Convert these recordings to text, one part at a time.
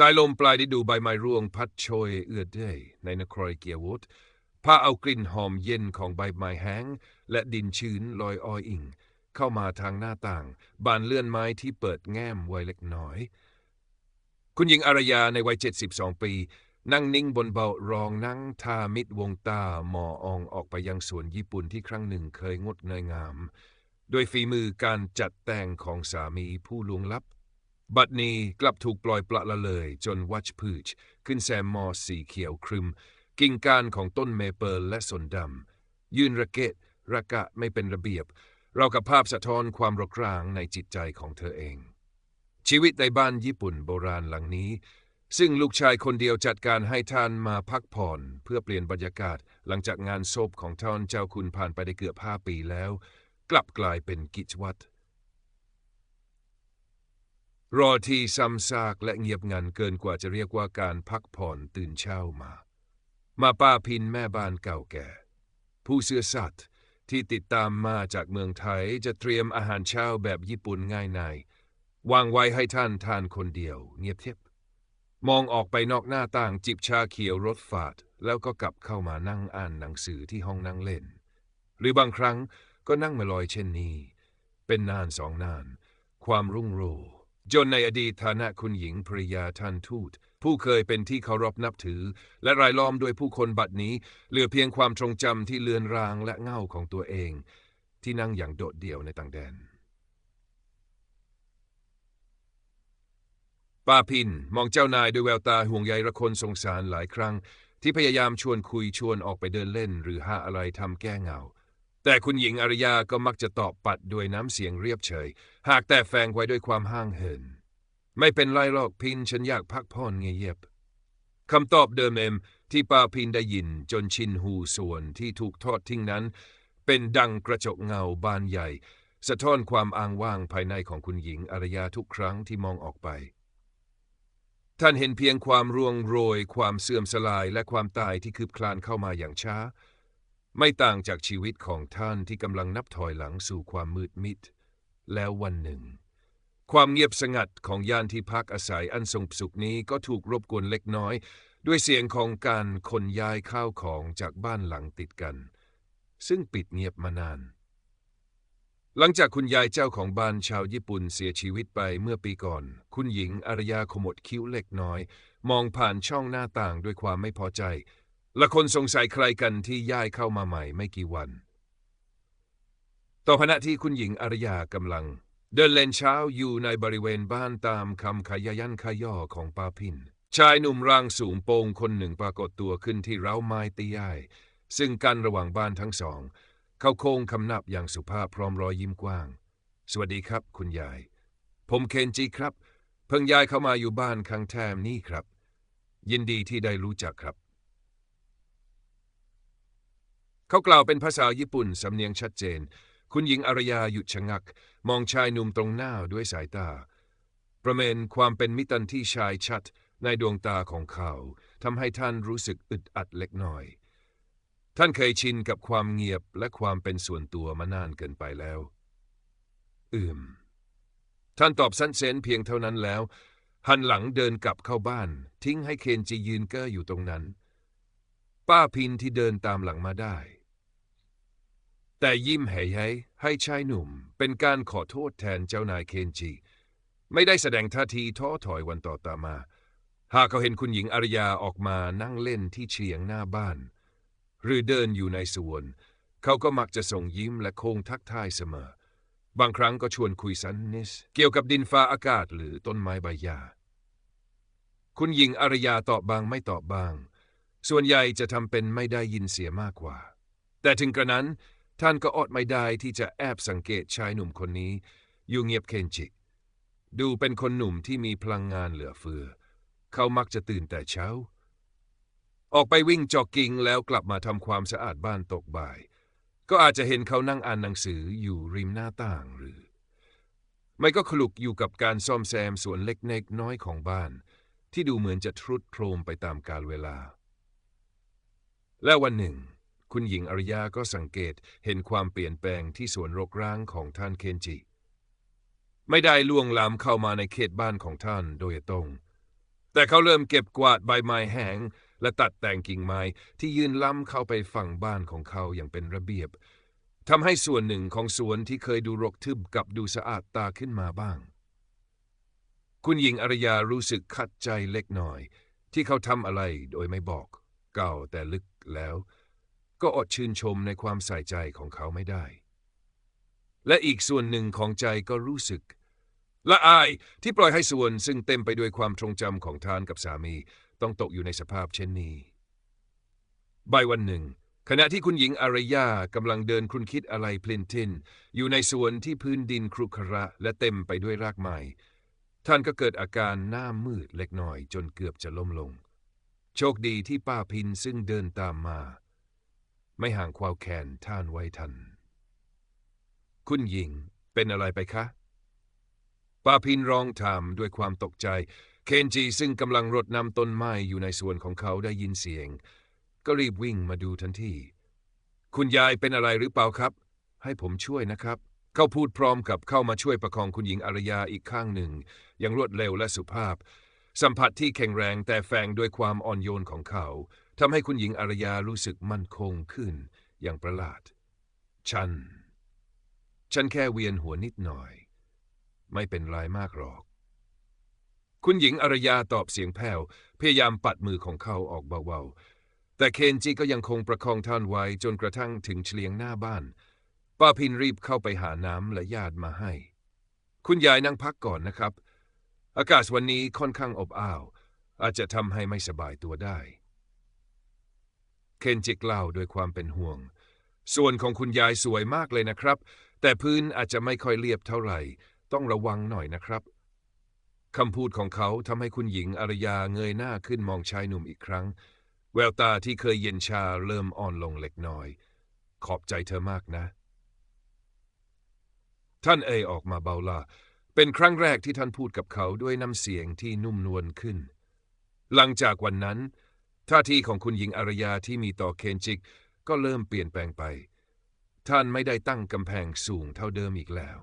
สายลมปลายได้ดูใบไม้ร่วงพัดโชยเอื้อเด้ยในนครเกียวดพาเอากลิ่นหอมเย็นของใบไม้แห้ง และดินชื้นลอยออยอิงเข้ามาทางหน้าต่าง บานเลื่อนไม้ที่เปิดแง้มไว้เล็กน้อย คุณหญิงอารยาในวัย 72 ปี นั่งนิ่งบนเบารองนั่งทามิดวงตาหมออองออกไปยังสวนญี่ปุ่นที่ครั้งหนึ่งเคยงดเงยงาม โดยฝีมือการจัดแต่งของสามีผู้ลวงลับ บัดนี้กลับถูกปล่อยปละละเลยจนวัชพืช ขึ้นแซมมอสีเขียวครึม กิ่งก้านของต้นเมเปิลและสนดำ ยืนระเกะระกะไม่เป็นระเบียบ เรากับภาพสะท้อนความรกร้างในจิตใจของเธอเอง ชีวิตในบ้านญี่ปุ่นโบราณหลังนี้ ซึ่งลูกชายคนเดียวจัดการให้ท่านมาพักผ่อนเพื่อเปลี่ยนบรรยากาศ หลังจากงานศพของท่านเจ้าคุณผ่านไปได้เกือบห้าปีแล้ว กลับกลายเป็นกิจวัตร รอที่ซ้ำซากและเงียบงันเกินกว่าจะเรียกว่าการพักผ่อนตื่นเช้ามา มาป้าพินแม่บ้านเก่าแก่ ผู้เสื้อสัตว์ที่ติดตามมาจากเมืองไทยจะเตรียมอาหารเช้าแบบญี่ปุ่นง่ายในวางไว้ให้ท่านทานคนเดียว เงียบเทียบมองออกไปนอกหน้าต่างจิบชาเขียวรถฝาด แล้วก็กลับเข้ามานั่งอ่านหนังสือที่ห้องนั่งเล่น หรือบางครั้งก็นั่งมาลอยเช่นนี้ เป็นนานสองนาน ความรุ่งโรจ จนในอดีตฐานะคุณหญิงภริยาท่านทูต ผู้เคยเป็นที่เคารพนับถือ และรายล้อมด้วยผู้คนบัดนี้ เหลือเพียงความทรงจำที่เลือนรางและเงาของตัวเอง ที่นั่งอย่างโดดเดี่ยวในต่างแดนป้าพินมองเจ้านายด้วยแววตาห่วงใยระคนสงสารหลายครั้ง ที่พยายามชวนคุยชวนออกไปเดินเล่น หรือหาอะไรทำแก้เหงา แต่คุณหญิงอารยาก็มักจะตอบปัดด้วยน้ำเสียงเรียบเฉย หากแต่แฝงไว้ด้วยความห้างเหิน ไม่เป็นไรหรอกพินฉันอยากพักผ่อนเงียบคำตอบเดิมเอมที่ป้าพินได้ยินจนชินหูส่วนที่ถูกทอดทิ้งนั้น เป็นดังกระจกเงาบานใหญ่ สะท้อนความอ้างว่างภายในของคุณหญิงอารยาทุกครั้งที่มองออกไป ท่านเห็นเพียงความร่วงโรย ความเสื่อมสลายและความตายที่คืบคลานเข้ามาอย่างช้า ไม่ต่างจากชีวิตของท่านที่กำลังนับถอยหลังสู่ความมืดมิด แล้ววันหนึ่ง ความเงียบสงัดของย่านที่พักอาศัยอันทรงสุขนี้ก็ถูกรบกวนเล็กน้อย ด้วยเสียงของการขนย้ายข้าวของจากบ้านหลังติดกัน ซึ่งปิดเงียบมานาน หลังจากคุณยายเจ้าของบ้านชาวญี่ปุ่นเสียชีวิตไปเมื่อปีก่อน คุณหญิงอารยาขมวดคิ้วเล็กน้อย มองผ่านช่องหน้าต่างด้วยความไม่พอใจ และคนสงสัยใครกันที่ย้ายเข้ามาใหม่ไม่กี่วัน ต่อขณะที่คุณหญิงอารยากำลัง เดินเล่นเช้าอยู่ในบริเวณบ้านตามคำขยายันขย่อของป้าพิน ชายหนุ่มร่างสูงโปงคนหนึ่งปรากฏตัวขึ้นที่เร้าไม้ตีย่ายซึ่งกันระหว่างบ้านทั้งสอง เขาโค้งคำนับอย่างสุภาพพร้อมรอยยิ้มกว้าง สวัสดีครับ คุณยาย ผมเคนจิครับ เพิ่งย้ายเข้ามาอยู่บ้านข้งแทมนี่ครับ ยินดีที่ได้รู้จักครับ เขากล่าวเป็นภาษาญี่ปุ่นสำเนียงชัดเจน คุณหญิงอารยาหยุดชะงัก มองชายหนุ่มตรงหน้าด้วยสายตา ประเมินความเป็นมิตรที่ชายชัดในดวงตาของเขาทำให้ท่านรู้สึกอึดอัดเล็กน้อย ท่านเคยชินกับความเงียบและความเป็นส่วนตัวมานานเกินไปแล้ว อืม ท่านตอบสั้นเซนเพียงเท่านั้นแล้ว หันหลังเดินกลับเข้าบ้าน ทิ้งให้เคนจียืนเก้ออยู่ตรงนั้น ป้าพินที่เดินตามหลังมาได้ แต่ยิ้มแห่ให้ชายหนุ่ม เป็นการขอโทษแทนเจ้านายเคนจีไม่ได้แสดงท่าทีท้อถอยวันต่อตามา หากเขาเห็นคุณหญิงอารยาออกมานั่งเล่นที่เฉียงหน้าบ้าน หรือเดินอยู่ในสวน เขาก็มักจะส่งยิ้มและโค้งทักทายเสมอ บางครั้งก็ชวนคุยสันนิส เกี่ยวกับดินฟ้าอากาศหรือต้นไม้ใบหญ้าคุณหญิงอารยาตอบบางไม่ตอบบาง ส่วนใหญ่จะทำเป็นไม่ได้ยินเสียมากกว่า แต่ถึงกระนั้น ท่านก็อดไม่ได้ที่จะแอบสังเกตชายหนุ่มคนนี้อยู่เงียบเคนจิ ดูเป็นคนหนุ่มที่มีพลังงานเหลือเฟือ เขามักจะตื่นแต่เช้า ออกไปวิ่งจอกกิ้งแล้วกลับมาทำความสะอาดบ้านตกบ่าย ก็อาจจะเห็นเขานั่งอ่านหนังสืออยู่ริมหน้าต่างหรือ ไม่ก็คลุกอยู่กับการซ่อมแซมส่วนเล็กๆน้อยของบ้าน ที่ดูเหมือนจะทรุดโทรมไปตามกาลเวลา และวันหนึ่ง คุณหญิงอริยาก็สังเกตเห็นความเปลี่ยนแปลงที่สวนรกร้างของท่านเคนจิ ไม่ได้ล่วงล้ำเข้ามาในเขตบ้านของท่านโดยตรง แต่เขาเริ่มเก็บกวาดใบไม้แห้งและตัดแต่งกิ่งไม้ที่ยื่นล้ำเข้าไปฝั่งบ้านของเขาอย่างเป็นระเบียบทำให้ส่วนหนึ่งของสวนที่เคยดูรกทึบกลับดูสะอาดตาขึ้นมาบ้าง คุณหญิงอารยารู้สึกขัดใจเล็กน้อย ที่เขาทำอะไรโดยไม่บอก เก่าแต่ลึกแล้ว ก็อดชื่นชมในความใส่ใจของเขาไม่ได้ และอีกส่วนหนึ่งของใจก็รู้สึก ละอายที่ปล่อยให้ส่วนซึ่งเต็มไปด้วยความทรงจำของทานกับสามีต้องตกอยู่ในสภาพเช่นนี้บ่ายวันหนึ่ง ขณะที่คุณหญิงอารยากำลังเดินครุนคิดอะไรพลินทิน อยู่ในสวนที่พื้นดินครุขระและเต็มไปด้วยรากไม้ท่านก็เกิดอาการหน้ามืดเล็กน้อยจนเกือบจะล้มลง โชคดีที่ป้าพินซึ่งเดินตามมา ไม่ห่างควาวแขนท่านไว้ทัน คุณหญิงเป็นอะไรไปคะป้าพินร้องถามด้วยความตกใจ เคนจีซึ่งกำลังรดน้ำต้นไม้อยู่ในสวนของเขาได้ยินเสียง ก็รีบวิ่งมาดูทันที คุณยายเป็นอะไรหรือเปล่าครับ ให้ผมช่วยนะครับ เขาพูดพร้อมกับเข้ามาช่วยประคองคุณหญิงอารยาอีกข้างหนึ่ง อย่างรวดเร็วและสุภาพ สัมผัสที่แข็งแรงแต่แฝงด้วยความอ่อนโยนของเขาทำให้คุณหญิงอารยารู้สึกมั่นคงขึ้นอย่างประหลาด ฉัน ฉันแค่เวียนหัวนิดหน่อย ไม่เป็นไรมากหรอก คุณหญิงอารยาตอบเสียงแผ่วพยายามปัดมือของเขาออกเบาๆ แต่เคนจิก็ยังคงประคองท่านไว้จนกระทั่งถึงเฉลียงหน้าบ้าน ป้าพินรีบเข้าไปหาน้ำและญาติมาให้ คุณยายนั่งพักก่อนนะครับ อากาศวันนี้ค่อนข้างอบอ้าว อาจจะทำให้ไม่สบายตัวได้ เคนจิกเล่าด้วยความเป็นห่วง ส่วนของคุณยายสวยมากเลยนะครับ แต่พื้นอาจจะไม่ค่อยเรียบเท่าไหร่ ต้องระวังหน่อยนะครับคำพูดของเขาทำให้คุณหญิงอารยาเงยหน้าขึ้นมองชายหนุ่มอีกครั้ง แววตาที่เคยเย็นชาเริ่มอ่อนลงเล็กน้อย ขอบใจเธอมากนะ ท่านเอออกมาเบาลา เป็นครั้งแรกที่ท่านพูดกับเขาด้วยน้ำเสียงที่นุ่มนวลขึ้น หลังจากวันนั้น ท่าทีของคุณหญิงอารยาที่มีต่อเคนจิกก็เริ่มเปลี่ยนแปลงไป ท่านไม่ได้ตั้งกำแพงสูงเท่าเดิมอีกแล้ว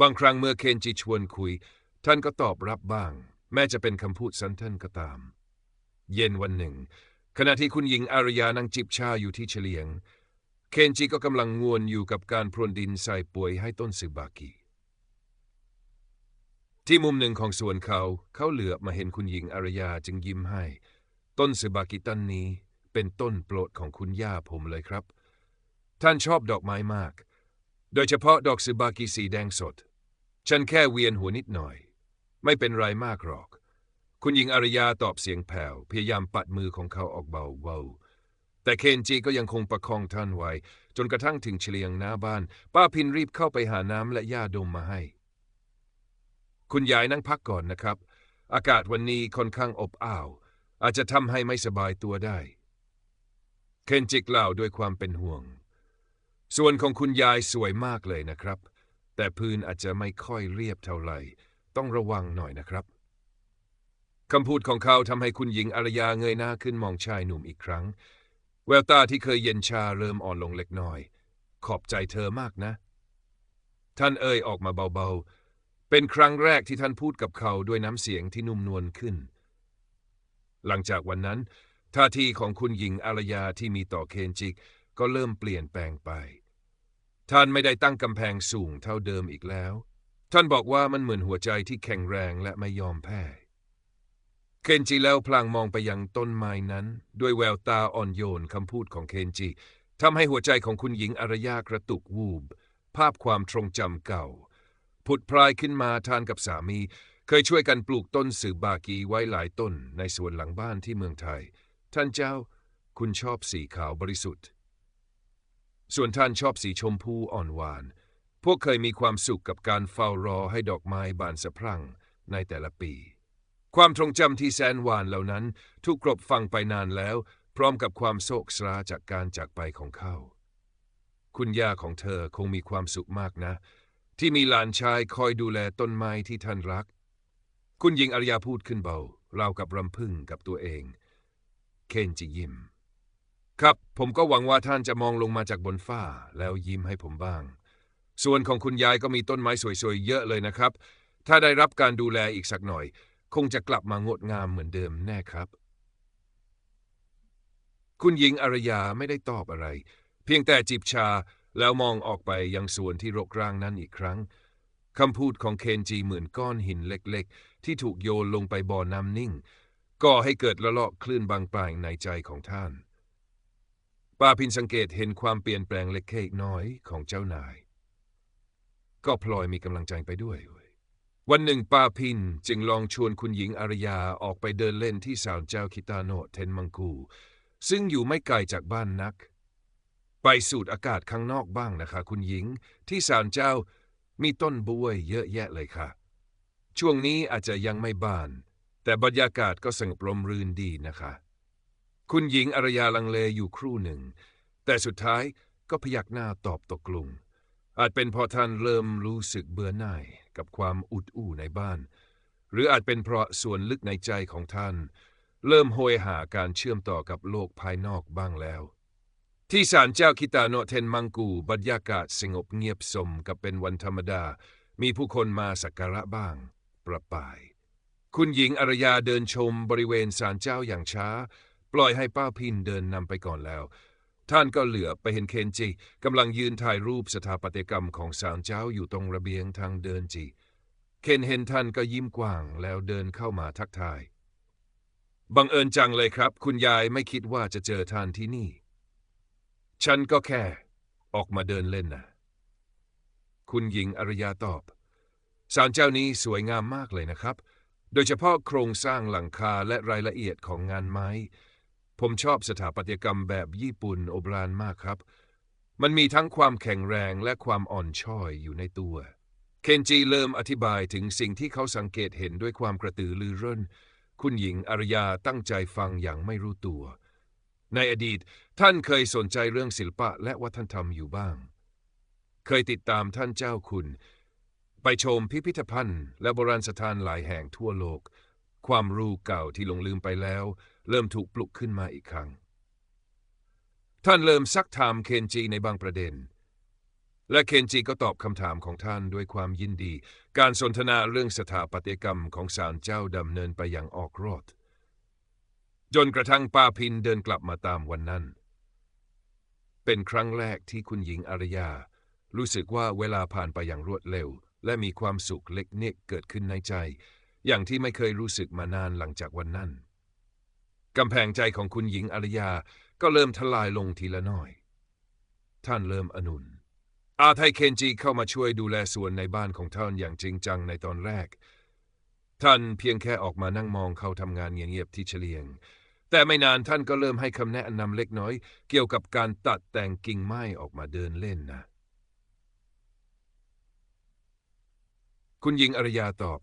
บางครั้งเมื่อเคนจิชวนคุย ท่านก็ตอบรับบ้าง แม้จะเป็นคำพูดสั้นๆก็ตาม เย็นวันหนึ่ง ขณะที่คุณหญิงอารยานั่งจิบชาอยู่ที่เฉลียง เคนจิก็กำลังงวนอยู่กับการพรวนดินใส่ป่วยให้ต้นซึบากิ ที่มุมหนึ่งของสวนเขา เขาเหลือบมาเห็นคุณหญิงอารยาจึงยิ้มให้ ต้นซึบากิต้นนี้เป็นต้นโปรดของคุณย่าผมเลยครับ ท่านชอบดอกไม้มาก โดยเฉพาะดอกซึบากิสีแดงสด ฉันแค่เวียนหัวนิดหน่อย ไม่เป็นไรมากหรอก คุณหญิงอารยาตอบเสียงแผ่วพยายามปัดมือของเขาออกเบาเบาๆแต่เคนจิก็ยังคงประคองท่านไว้ จนกระทั่งถึงเฉลียงหน้าบ้าน ป้าพินรีบเข้าไปหาน้ำและหญ้าดมมาให้ คุณยายนั่งพักก่อนนะครับ อากาศวันนี้ค่อนข้างอบอ้าว อาจจะทำให้ไม่สบายตัวได้ เคนจิกล่าวด้วยความเป็นห่วง ส่วนของคุณยายสวยมากเลยนะครับ แต่พื้นอาจจะไม่ค่อยเรียบเท่าไหร่ ต้องระวังหน่อยนะครับคำพูดของเขาทำให้คุณหญิงอารยาเงยหน้าขึ้นมองชายหนุ่มอีกครั้ง แววตาที่เคยเย็นชาเริ่มอ่อนลงเล็กน้อย ขอบใจเธอมากนะ ท่านเอ่ยออกมาเบาๆ เป็นครั้งแรกที่ท่านพูดกับเขาด้วยน้ำเสียงที่นุ่มนวลขึ้น หลังจากวันนั้น ท่าทีของคุณหญิงอารยาที่มีต่อเคนจิกก็เริ่มเปลี่ยนแปลงไป ท่านไม่ได้ตั้งกำแพงสูงเท่าเดิมอีกแล้ว ท่านบอกว่ามันเหมือนหัวใจที่แข็งแรงและไม่ยอมแพ้ เคนจิแล้วพลางมองไปยังต้นไม้นั้น ด้วยแววตาอ่อนโยนคำพูดของเคนจิทำให้หัวใจของคุณหญิงอารยากระตุกวูบ ภาพความทรงจำเก่า ผุดพลายขึ้นมาทานกับสามี เคยช่วยกันปลูกต้นสืบบากีไว้หลายต้นในสวนหลังบ้านที่เมืองไทย ท่านเจ้า คุณชอบสีขาวบริสุทธิ์ ส่วนท่านชอบสีชมพูอ่อนหวาน พวกเคยมีความสุขกับการเฝ้ารอให้ดอกไม้บานสะพรั่งในแต่ละปี ความทรงจำที่แสนหวานเหล่านั้นถูกกลบฟังไปนานแล้ว พร้อมกับความโศกสราจากการจากไปของเขา คุณย่าของเธอคงมีความสุขมากนะ ที่มีหลานชายคอยดูแลต้นไม้ที่ท่านรัก คุณหญิงอารยาพูดขึ้นเบา ราวกับรำพึงกับตัวเอง เคนจิยิ้ม ครับผมก็หวังว่าท่านจะมองลงมาจากบนฟ้า แล้วยิ้มให้ผมบ้าง ส่วนของคุณยายก็มีต้นไม้สวยๆ เยอะเลยนะครับ ถ้าได้รับการดูแลอีกสักหน่อย คงจะกลับมางดงามเหมือนเดิมแน่ครับ คุณหญิงอารยาไม่ได้ตอบอะไร เพียงแต่จิบชา แล้วมองออกไปยังสวนที่รกร้างนั้นอีกครั้งคำพูดของเคนจีเหมือนก้อนหินเล็กๆ ที่ถูกโยนลงไปบ่อน้ำนิ่ง ก่อให้เกิดละลอกคลื่นบางปลายในใจของท่านป้าพินสังเกตเห็นความเปลี่ยนแปลงเล็กๆน้อยของเจ้านาย ก็พลอยมีกำลังใจไปด้วย วันหนึ่งป้าพินจึงลองชวนคุณหญิงอารยาออกไปเดินเล่นที่สาวเจ้าคิตาโนเทนมังกูซึ่งอยู่ไม่ไกลจากบ้านนัก ไปสูดอากาศข้างนอกบ้างนะคะ คุณหญิง ที่ศาลเจ้ามีต้นบวยเยอะแยะเลยค่ะ ช่วงนี้อาจจะยังไม่บาน แต่บรรยากาศก็สงบลมรื่นดีนะคะ คุณหญิงอารยาลังเลอยู่ครู่หนึ่ง แต่สุดท้ายก็พยักหน้าตอบตกลงอาจเป็นเพราะท่านเริ่มรู้สึกเบื่อหน่ายกับความอุดอู้ในบ้าน หรืออาจเป็นเพราะส่วนลึกในใจของท่าน เริ่มโหยหาการเชื่อมต่อกับโลกภายนอกบ้างแล้ว ที่ศาลเจ้าคิตาโนเทนมังกู บรรยากาศสงบเงียบสมกับเป็นวันธรรมดา มีผู้คนมาสักการะบ้าง ประปาย คุณหญิงอารยาเดินชมบริเวณศาลเจ้าอย่างช้า ปล่อยให้ป้าพินเดินนำไปก่อนแล้ว ท่านก็เหลือไปเห็นเคนจิกำลังยืนถ่ายรูปสถาปัตยกรรมของศาลเจ้าอยู่ตรงระเบียงทางเดินจีเคนเห็นท่านก็ยิ้มกว้างแล้วเดินเข้ามาทักทาย บังเอิญจังเลยครับ คุณยายไม่คิดว่าจะเจอท่านที่นี่ ฉันก็แค่ ออกมาเดินเล่นนะ คุณหญิงอารยาตอบ ศาลเจ้านี้สวยงามมากเลยนะครับ โดยเฉพาะโครงสร้างหลังคาและรายละเอียดของงานไม้ ผมชอบสถาปัตยกรรมแบบญี่ปุ่นโบราณมากครับ มันมีทั้งความแข็งแรงและความอ่อนช้อยอยู่ในตัว เคนจีเริ่มอธิบายถึงสิ่งที่เขาสังเกตเห็นด้วยความกระตือรือร้น คุณหญิงอารยาตั้งใจฟังอย่างไม่รู้ตัว ในอดีตท่านเคยสนใจเรื่องศิลปะและวัฒนธรรมอยู่บ้าง เคยติดตามท่านเจ้าคุณ ไปชมพิพิธภัณฑ์ และโบราณสถานหลายแห่งทั่วโลก ความรู้เก่าที่หลงลืมไปแล้ว เริ่มถูกปลุกขึ้นมาอีกครั้ง ท่านเริ่มซักถามเคนจีในบางประเด็น และเคนจิก็ตอบคำถามของท่านด้วยความยินดี การสนทนาเรื่องสถาปัตยกรรมของศาลเจ้าดำเนินไปอย่างออกรอด จนกระทั่งป้าพินเดินกลับมาตามวันนั้น เป็นครั้งแรกที่คุณหญิงอารยา รู้สึกว่าเวลาผ่านไปอย่างรวดเร็ว และมีความสุขเล็กเนกเกิดขึ้นในใจ อย่างที่ไม่เคยรู้สึกมานานหลังจากวันนั้นกำแพงใจของคุณหญิงอารยาก็เริ่มทลายลงทีละน้อย ท่านเริ่มอนุนอาไทเคนจิเข้ามาช่วยดูแลสวนในบ้านของท่านอย่างจริงจังในตอนแรก ท่านเพียงแค่ออกมานั่งมองเขาทำงานเงียบๆที่เฉลียง แต่ไม่นานท่านก็เริ่มให้คำแนะนำเล็กน้อย เกี่ยวกับการตัดแต่งกิ่งไม้ออกมาเดินเล่นนะ คุณหญิงอรยาตอบ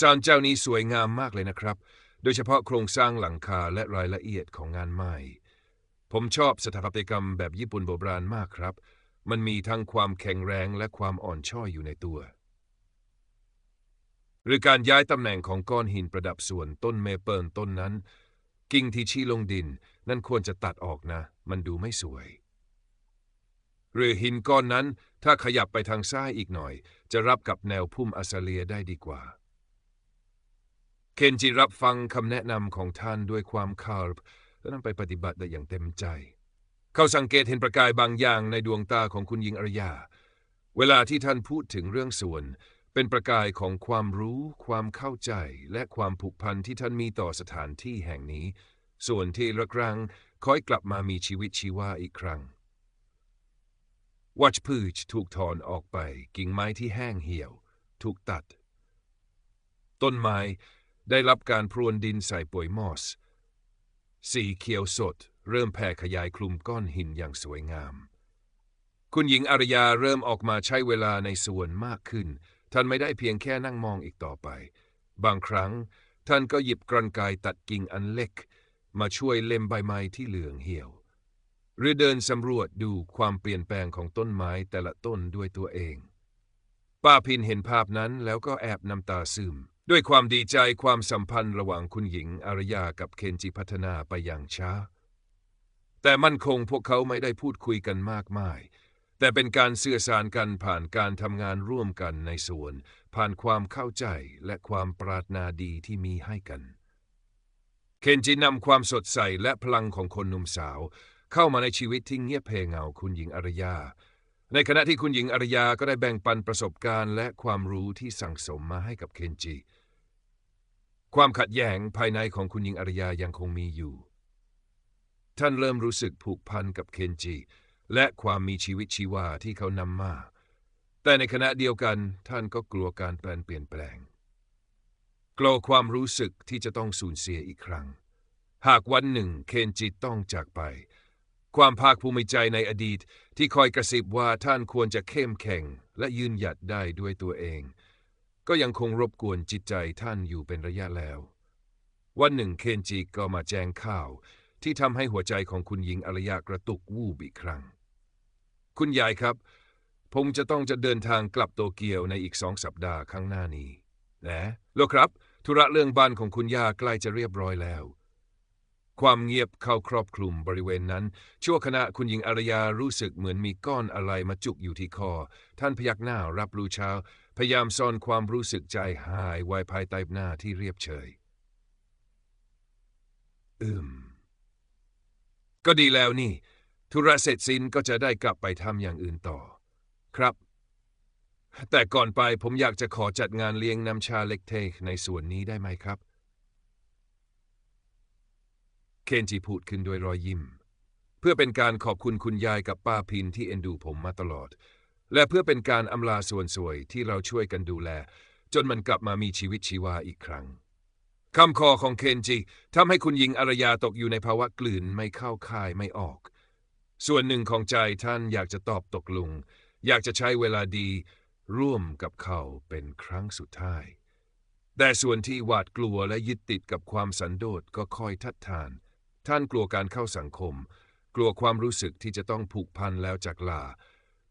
ศาลเจ้านี้สวยงามมากเลยนะครับ โดยเฉพาะโครงสร้างหลังคาและรายละเอียดของงานไม้ ผมชอบสถาปัตยกรรมแบบญี่ปุ่นโบราณมากครับ มันมีทั้งความแข็งแรงและความอ่อนช้อยอยู่ในตัว หรือการย้ายตำแหน่งของก้อนหินประดับส่วนต้นเมเปิลต้นนั้น กิ่งที่ชี้ลงดินนั่นควรจะตัดออกนะ มันดูไม่สวย หรือหินก้อนนั้นถ้าขยับไปทางซ้ายอีกหน่อย จะรับกับแนวพุ่มอาซาเลียได้ดีกว่า เคนจิรับฟังคำแนะนำของท่านด้วยความคาร์บและนำไปปฏิบัติได้อย่างเต็มใจ เขาสังเกตเห็นประกายบางอย่างในดวงตาของคุณหญิงอรยา เวลาที่ท่านพูดถึงเรื่องส่วน เป็นประกายของความรู้ ความเข้าใจ และความผูกพันที่ท่านมีต่อสถานที่แห่งนี้ ส่วนที่รักรังคอยกลับมามีชีวิตชีวาอีกครั้ง วัชพืชถูกถอนออกไป กิ่งไม้ที่แห้งเหี่ยว ถูกตัด ต้นไม้ได้รับการพรวนดินใส่ปุ๋ยมอส สีเขียวสด เริ่มแผ่ขยายคลุมก้อนหินอย่างสวยงาม คุณหญิงอารยาเริ่มออกมาใช้เวลาในสวนมากขึ้น ท่านไม่ได้เพียงแค่นั่งมองอีกต่อไป บางครั้ง ท่านก็หยิบกรรไกรตัดกิ่งอันเล็ก มาช่วยเล็มใบไม้ที่เหลืองเหี่ยว หรือเดินสำรวจดูความเปลี่ยนแปลงของต้นไม้แต่ละต้นด้วยตัวเอง ป้าพินเห็นภาพนั้นแล้วก็แอบน้ำตาซึม ด้วยความดีใจความสัมพันธ์ระหว่างคุณหญิงอารยากับเคนจิพัฒนาไปอย่างช้า แต่มั่นคงพวกเขาไม่ได้พูดคุยกันมากมาย แต่เป็นการสื่อสารกันผ่านการทำงานร่วมกันในส่วน ผ่านความเข้าใจและความปรารถนาดีที่มีให้กัน เคนจินำความสดใสและพลังของคนหนุ่มสาว เข้ามาในชีวิตที่เงียบเพเงาคุณหญิงอารยา ในขณะที่คุณหญิงอารยาก็ได้แบ่งปันประสบการณ์และความรู้ที่สั่งสมมาให้กับเคนจิ ความขัดแย้งภายในของคุณหญิงอารยายังคงมีอยู่ ท่านเริ่มรู้สึกผูกพันกับเคนจิ และความมีชีวิตชีวาที่เขานำมา แต่ในขณะเดียวกันท่านก็กลัวการแปลนเปลี่ยนแปลง กลัวความรู้สึกที่จะต้องสูญเสียอีกครั้ง หากวันหนึ่งเคนจิต้องจากไป ความภาคภูมิใจในอดีตที่คอยกระซิบว่าท่านควรจะเข้มแข็งและยืนหยัดได้ด้วยตัวเอง ก็ยังคงรบกวนจิตใจท่านอยู่เป็นระยะแล้ว วันหนึ่งเคนจิก็มาแจ้งข่าวที่ทำให้หัวใจของคุณหญิงอารยากระตุกวูบอีกครั้ง คุณยายครับ ผมจะต้องจะเดินทางกลับโตเกียวในอีกสองสัปดาห์ข้างหน้านี้นะลูกครับ ธุระเรื่องบ้านของคุณย่าใกล้จะเรียบร้อยแล้ว ความเงียบเข้าครอบคลุมบริเวณนั้น ชั่วขณะคุณหญิงอารยารู้สึกเหมือนมีก้อนอะไรมาจุกอยู่ที่คอ ท่านพยักหน้ารับรู้เช้า พยายามซ่อนความรู้สึกใจหายไว้ภายใต้หน้าที่เรียบเฉย อืม ก็ดีแล้วนี่ ธุระเสร็จสิ้นก็จะได้กลับไปทำอย่างอื่นต่อ ครับ แต่ก่อนไปผมอยากจะขอจัดงานเลี้ยงน้ำชาเล็กเทกในส่วนนี้ได้ไหมครับ เคนจิพูดขึ้นด้วยรอยยิ้ม เพื่อเป็นการขอบคุณคุณยายกับป้าพินที่เอ็นดูผมมาตลอด และเพื่อเป็นการอำลาส่วนสวยที่เราช่วยกันดูแล จนมันกลับมามีชีวิตชีวาอีกครั้งคำคอของเคนจิทำให้คุณหญิงอารยาตกอยู่ในภาวะกลืนไม่เข้าคายไม่ออก ส่วนหนึ่งของใจท่านอยากจะตอบตกลง อยากจะใช้เวลาดี ร่วมกับเขาเป็นครั้งสุดท้าย แต่ส่วนที่หวาดกลัวและยึดติดกับความสันโดษก็คอยทัดทาน ท่านกลัวการเข้าสังคม กลัวความรู้สึกที่จะต้องผูกพันแล้วจากลา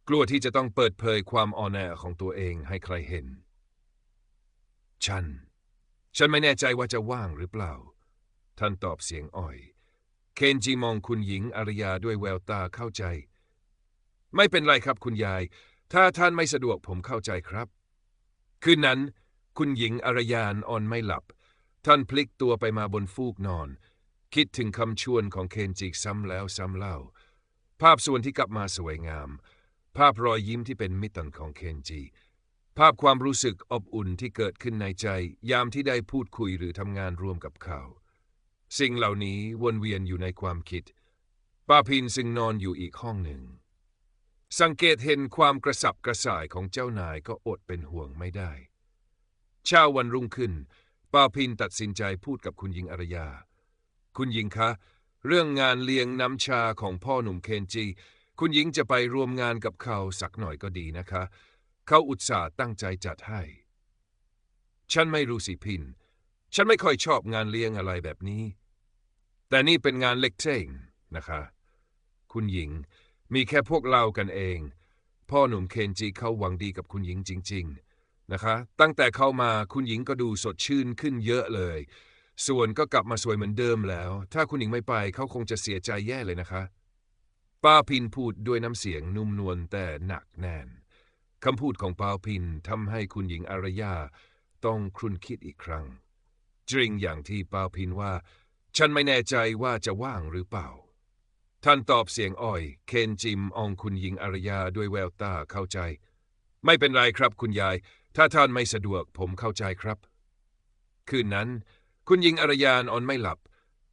กลัวที่จะต้องเปิดเผยความอ่อนแอของตัวเองให้ใครเห็น ฉัน ฉันไม่แน่ใจว่าจะว่างหรือเปล่า ท่านตอบเสียงอ่อย เคนจิมองคุณหญิงอารยาด้วยแววตาเข้าใจ ไม่เป็นไรครับคุณยาย ถ้าท่านไม่สะดวกผมเข้าใจครับ คืนนั้น คุณหญิงอารยานอ่อนไม่หลับ ท่านพลิกตัวไปมาบนฟูกนอน คิดถึงคำชวนของเคนจิซ้ำแล้วซ้ำเล่า ภาพส่วนที่กลับมาสวยงาม ภาพรอยยิ้มที่เป็นมิตรของเคนจิภาพความรู้สึกอบอุ่นที่เกิดขึ้นในใจ ยามที่ได้พูดคุยหรือทำงานร่วมกับเขา สิ่งเหล่านี้วนเวียนอยู่ในความคิดป้าพินซึ่งนอนอยู่อีกห้องหนึ่ง สังเกตเห็นความกระสับกระส่ายของเจ้านายก็อดเป็นห่วงไม่ได้ เช้าวันรุ่งขึ้นป้าพินตัดสินใจพูดกับคุณหญิงอารยา คุณหญิงคะ เรื่องงานเลี้ยงน้ำชาของพ่อหนุ่มเคนจี คุณหญิงจะไปรวมงานกับเขาสักหน่อยก็ดีนะคะ เขาอุตส่าห์ตั้งใจจัดให้ ฉันไม่รู้สิพิน ฉันไม่ค่อยชอบงานเลี้ยงอะไรแบบนี้ แต่นี่เป็นงานเล็กเท่งนะคะ คุณหญิง มีแค่พวกเรากันเอง พ่อหนุ่มเคนจิเขาหวังดีกับคุณหญิงจริง ๆนะคะ ตั้งแต่เข้ามาคุณหญิงก็ดูสดชื่นขึ้นเยอะเลย ส่วนก็กลับมาสวยเหมือนเดิมแล้ว ถ้าคุณหญิงไม่ไปเขาคงจะเสียใจแย่เลยนะคะ ป้าพินพูดด้วยน้ำเสียงนุ่มนวลแต่หนักแน่นคำพูดของป้าพินทำให้คุณหญิงอารยาต้องครุนคิดอีกครั้ง จริงอย่างที่ป้าพินว่า ฉันไม่แน่ใจว่าจะว่างหรือเปล่า ท่านตอบเสียงอ่อย เคนจิมองคุณหญิงอารยาด้วยแววตาเข้าใจ ไม่เป็นไรครับคุณยาย ถ้าท่านไม่สะดวกผมเข้าใจครับ คืนนั้น คุณหญิงอารยานอนไม่หลับ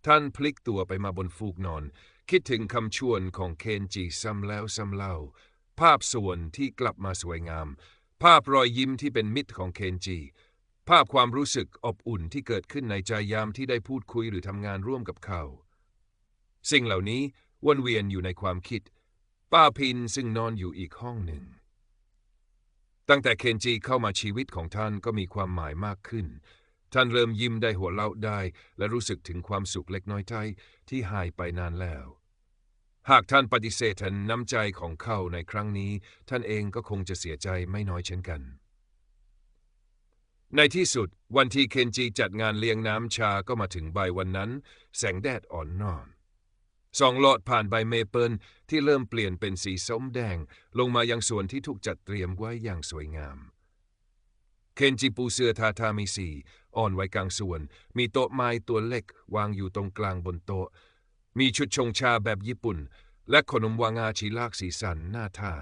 ท่านพลิกตัวไปมาบนฟูกนอน คิดถึงคำชวนของเคนจิซ้ำแล้วซ้ำเล่า ภาพส่วนที่กลับมาสวยงาม ภาพรอยยิ้มที่เป็นมิตรของเคนจี ภาพความรู้สึกอบอุ่นที่เกิดขึ้นในใจยามที่ได้พูดคุยหรือทำงานร่วมกับเขา สิ่งเหล่านี้วนเวียนอยู่ในความคิด ป้าพินซึ่งนอนอยู่อีกห้องหนึ่ง ตั้งแต่เคนจีเข้ามาชีวิตของท่านก็มีความหมายมากขึ้น ท่านเริ่มยิ้มได้หัวเราะได้ และรู้สึกถึงความสุขเล็กน้อยใจที่หายไปนานแล้ว หากท่านปฏิเสธน้ำใจของเขาในครั้งนี้ ท่านเองก็คงจะเสียใจไม่น้อยเช่นกัน ในที่สุดวันที่เคนจิจัดงานเลี้ยงน้ำชาก็มาถึงบ่ายวันนั้น แสงแดดอ่อนนอนสองหลอดผ่านใบเมเปิลที่เริ่มเปลี่ยนเป็นสีส้มแดง ลงมายังส่วนที่ถูกจัดเตรียมไว้อย่างสวยงาม เคนจิปูเสือทาทามิสีอ่อนไว้กลางส่วน มีโต๊ะไม้ตัวเล็กวางอยู่ตรงกลางบนโต๊ะ มีชุดชงชาแบบญี่ปุ่น และขนมวางาชีลากสีสันน่าทาน